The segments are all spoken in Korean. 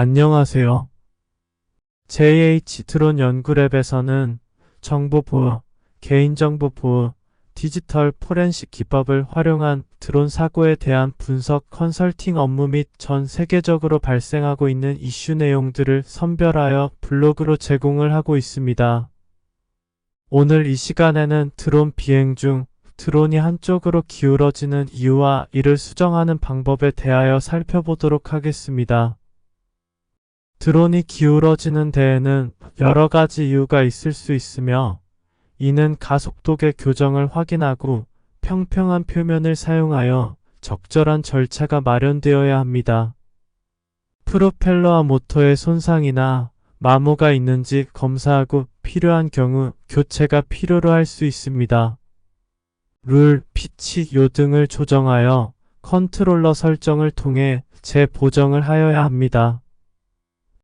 안녕하세요. JH 드론 연구랩에서는 정보 보호, 개인정보 보호, 디지털 포렌식 기법을 활용한 드론 사고에 대한 분석 컨설팅 업무 및 전 세계적으로 발생하고 있는 이슈 내용들을 선별하여 블로그로 제공을 하고 있습니다. 오늘 이 시간에는 드론 비행 중 드론이 한쪽으로 기울어지는 이유와 이를 수정하는 방법에 대하여 살펴보도록 하겠습니다. 드론이 기울어지는 데에는 여러 가지 이유가 있을 수 있으며 이는 가속도계 교정을 확인하고 평평한 표면을 사용하여 적절한 절차가 마련되어야 합니다. 프로펠러와 모터의 손상이나 마모가 있는지 검사하고 필요한 경우 교체가 필요로 할 수 있습니다. 룰, 피치, 요 등을 조정하여 컨트롤러 설정을 통해 재보정을 하여야 합니다.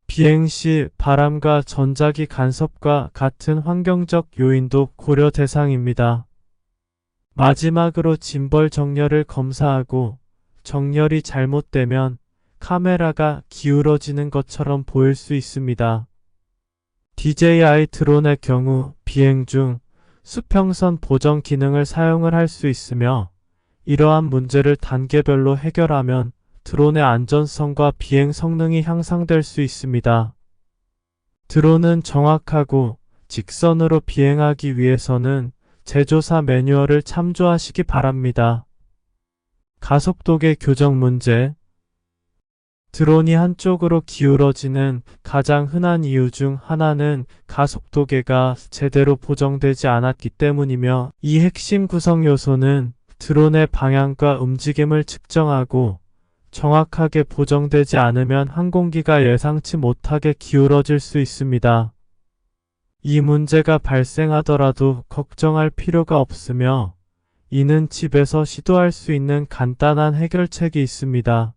비행 시 바람과 전자기 간섭과 같은 환경적 요인도 고려 대상입니다. 마지막으로 짐벌 정렬을 검사하고 정렬이 잘못되면 카메라가 기울어지는 것처럼 보일 수 있습니다. DJI 드론의 경우 비행 중 수평선 보정 기능을 사용을 할 수 있으며 이러한 문제를 단계별로 해결하면 드론의 안전성과 비행 성능이 향상될 수 있습니다. 드론은 정확하고 직선으로 비행하기 위해서는 제조사 매뉴얼을 참조하시기 바랍니다. 가속도계 교정 문제 드론이 한쪽으로 기울어지는 가장 흔한 이유 중 하나는 가속도계가 제대로 보정되지 않았기 때문이며 이 핵심 구성 요소는 드론의 방향과 움직임을 측정하고 정확하게 보정되지 않으면 항공기가 예상치 못하게 기울어질 수 있습니다. 이 문제가 발생하더라도 걱정할 필요가 없으며 이는 집에서 시도할 수 있는 간단한 해결책이 있습니다.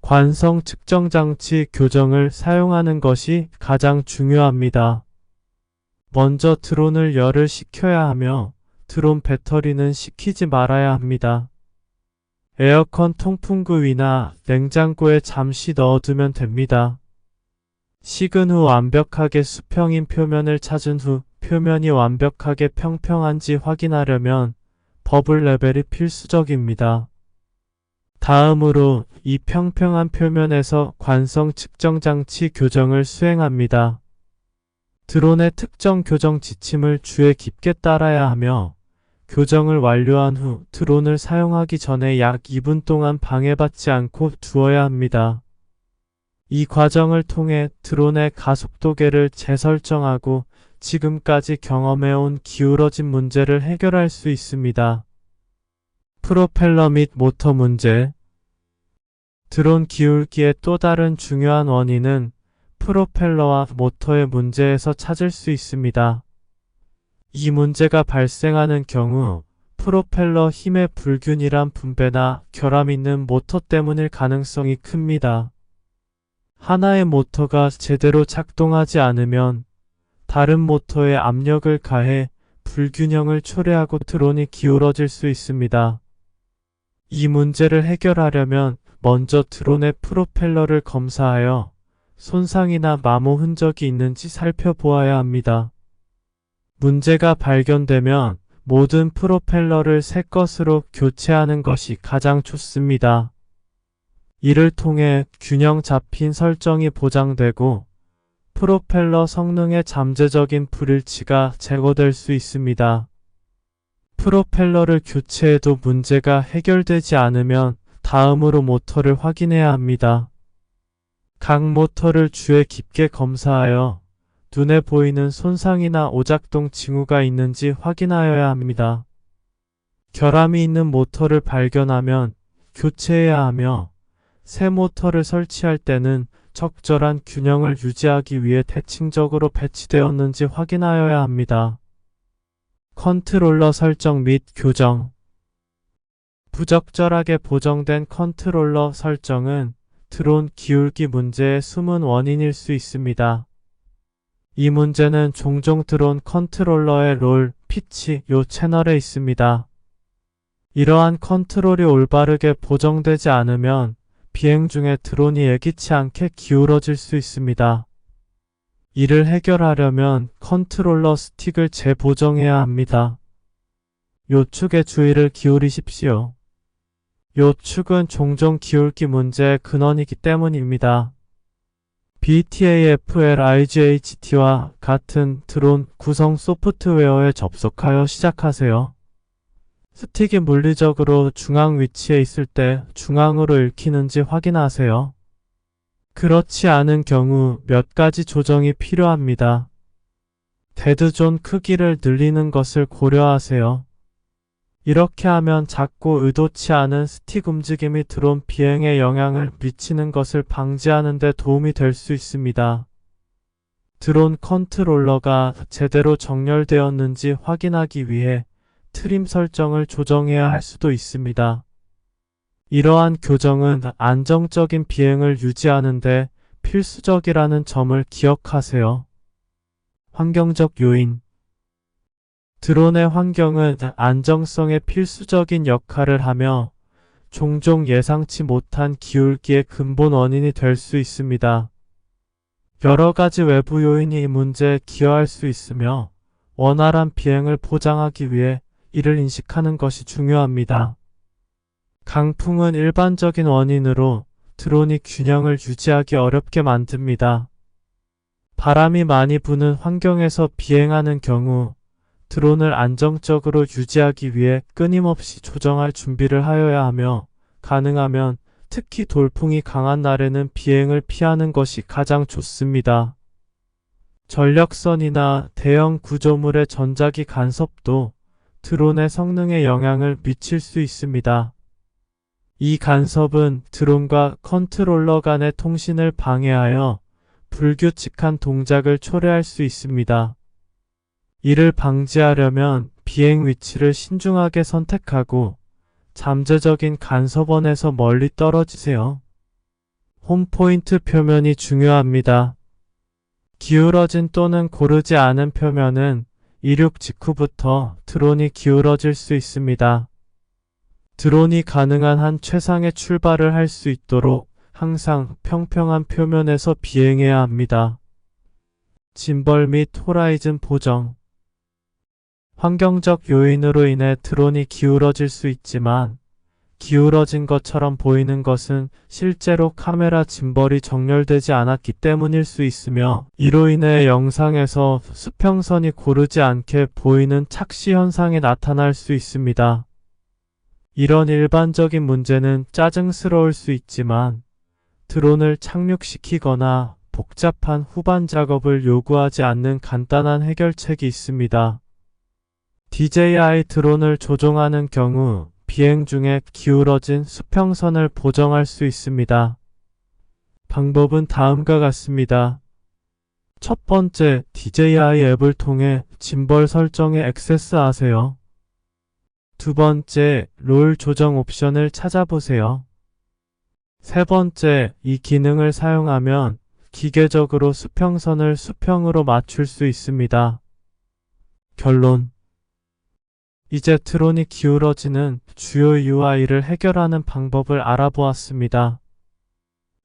관성 측정 장치 교정을 사용하는 것이 가장 중요합니다. 먼저 드론을 열을 식혀야 하며 드론 배터리는 식히지 말아야 합니다. 에어컨 통풍구 위나 냉장고에 잠시 넣어두면 됩니다. 식은 후 완벽하게 수평인 표면을 찾은 후 표면이 완벽하게 평평한지 확인하려면 버블 레벨이 필수적입니다. 다음으로 이 평평한 표면에서 관성 측정 장치 교정을 수행합니다. 드론의 특정 교정 지침을 주에 깊게 따라야 하며 교정을 완료한 후 드론을 사용하기 전에 약 2분 동안 방해받지 않고 두어야 합니다. 이 과정을 통해 드론의 가속도계를 재설정하고 지금까지 경험해온 기울어진 문제를 해결할 수 있습니다. 프로펠러 및 모터 문제 드론 기울기의 또 다른 중요한 원인은 프로펠러와 모터의 문제에서 찾을 수 있습니다. 이 문제가 발생하는 경우 프로펠러 힘의 불균일한 분배나 결함 있는 모터 때문일 가능성이 큽니다. 하나의 모터가 제대로 작동하지 않으면 다른 모터에 압력을 가해 불균형을 초래하고 드론이 기울어질 수 있습니다. 이 문제를 해결하려면 먼저 드론의 프로펠러를 검사하여 손상이나 마모 흔적이 있는지 살펴보아야 합니다. 문제가 발견되면 모든 프로펠러를 새 것으로 교체하는 것이 가장 좋습니다. 이를 통해 균형 잡힌 설정이 보장되고 프로펠러 성능의 잠재적인 불일치가 제거될 수 있습니다. 프로펠러를 교체해도 문제가 해결되지 않으면 다음으로 모터를 확인해야 합니다. 각 모터를 주에 깊게 검사하여 눈에 보이는 손상이나 오작동 징후가 있는지 확인하여야 합니다. 결함이 있는 모터를 발견하면 교체해야 하며 새 모터를 설치할 때는 적절한 균형을 유지하기 위해 대칭적으로 배치되었는지 확인하여야 합니다. 컨트롤러 설정 및 교정 부적절하게 보정된 컨트롤러 설정은 드론 기울기 문제의 숨은 원인일 수 있습니다. 이 문제는 종종 드론 컨트롤러의 롤, 피치, 요 채널에 있습니다. 이러한 컨트롤이 올바르게 보정되지 않으면 비행 중에 드론이 예기치 않게 기울어질 수 있습니다. 이를 해결하려면 컨트롤러 스틱을 재보정해야 합니다. 요축에 주의를 기울이십시오. 요축은 종종 기울기 문제의 근원이기 때문입니다. BTAFLIGHT와 같은 드론 구성 소프트웨어에 접속하여 시작하세요. 스틱이 물리적으로 중앙 위치에 있을 때 중앙으로 읽히는지 확인하세요. 그렇지 않은 경우 몇 가지 조정이 필요합니다. 데드존 크기를 늘리는 것을 고려하세요. 이렇게 하면 작고 의도치 않은 스틱 움직임이 드론 비행에 영향을 미치는 것을 방지하는 데 도움이 될 수 있습니다. 드론 컨트롤러가 제대로 정렬되었는지 확인하기 위해 트림 설정을 조정해야 할 수도 있습니다. 이러한 교정은 안정적인 비행을 유지하는데 필수적이라는 점을 기억하세요. 환경적 요인 드론의 환경은 안정성에 필수적인 역할을 하며 종종 예상치 못한 기울기의 근본 원인이 될 수 있습니다. 여러 가지 외부 요인이 이 문제에 기여할 수 있으며 원활한 비행을 보장하기 위해 이를 인식하는 것이 중요합니다. 강풍은 일반적인 원인으로 드론이 균형을 유지하기 어렵게 만듭니다. 바람이 많이 부는 환경에서 비행하는 경우 드론을 안정적으로 유지하기 위해 끊임없이 조정할 준비를 하여야 하며 가능하면 특히 돌풍이 강한 날에는 비행을 피하는 것이 가장 좋습니다. 전력선이나 대형 구조물의 전자기 간섭도 드론의 성능에 영향을 미칠 수 있습니다. 이 간섭은 드론과 컨트롤러 간의 통신을 방해하여 불규칙한 동작을 초래할 수 있습니다. 이를 방지하려면 비행 위치를 신중하게 선택하고 잠재적인 간섭원에서 멀리 떨어지세요. 홈포인트 표면이 중요합니다. 기울어진 또는 고르지 않은 표면은 이륙 직후부터 드론이 기울어질 수 있습니다. 드론이 가능한 한 최상의 출발을 할 수 있도록 항상 평평한 표면에서 비행해야 합니다. 짐벌 및 호라이즌 보정 환경적 요인으로 인해 드론이 기울어질 수 있지만 기울어진 것처럼 보이는 것은 실제로 카메라 짐벌이 정렬되지 않았기 때문일 수 있으며 이로 인해 영상에서 수평선이 고르지 않게 보이는 착시 현상이 나타날 수 있습니다. 이런 일반적인 문제는 짜증스러울 수 있지만 드론을 착륙시키거나 복잡한 후반 작업을 요구하지 않는 간단한 해결책이 있습니다. DJI 드론을 조종하는 경우 비행 중에 기울어진 수평선을 보정할 수 있습니다. 방법은 다음과 같습니다. 첫 번째, DJI 앱을 통해 짐벌 설정에 액세스하세요. 두 번째, 롤 조정 옵션을 찾아보세요. 세 번째, 이 기능을 사용하면 기계적으로 수평선을 수평으로 맞출 수 있습니다. 결론 이제 드론이 기울어지는 주요 UI를 해결하는 방법을 알아보았습니다.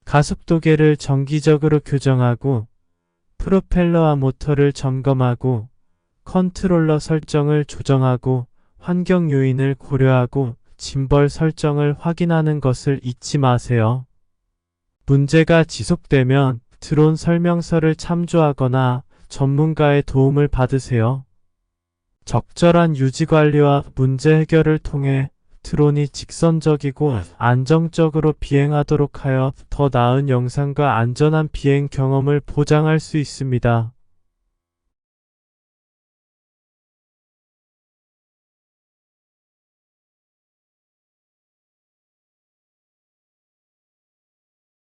가속도계를 정기적으로 교정하고 프로펠러와 모터를 점검하고 컨트롤러 설정을 조정하고 환경 요인을 고려하고 짐벌 설정을 확인하는 것을 잊지 마세요. 문제가 지속되면 드론 설명서를 참조하거나 전문가의 도움을 받으세요. 적절한 유지 관리와 문제 해결을 통해 드론이 직선적이고 안정적으로 비행하도록 하여 더 나은 영상과 안전한 비행 경험을 보장할 수 있습니다.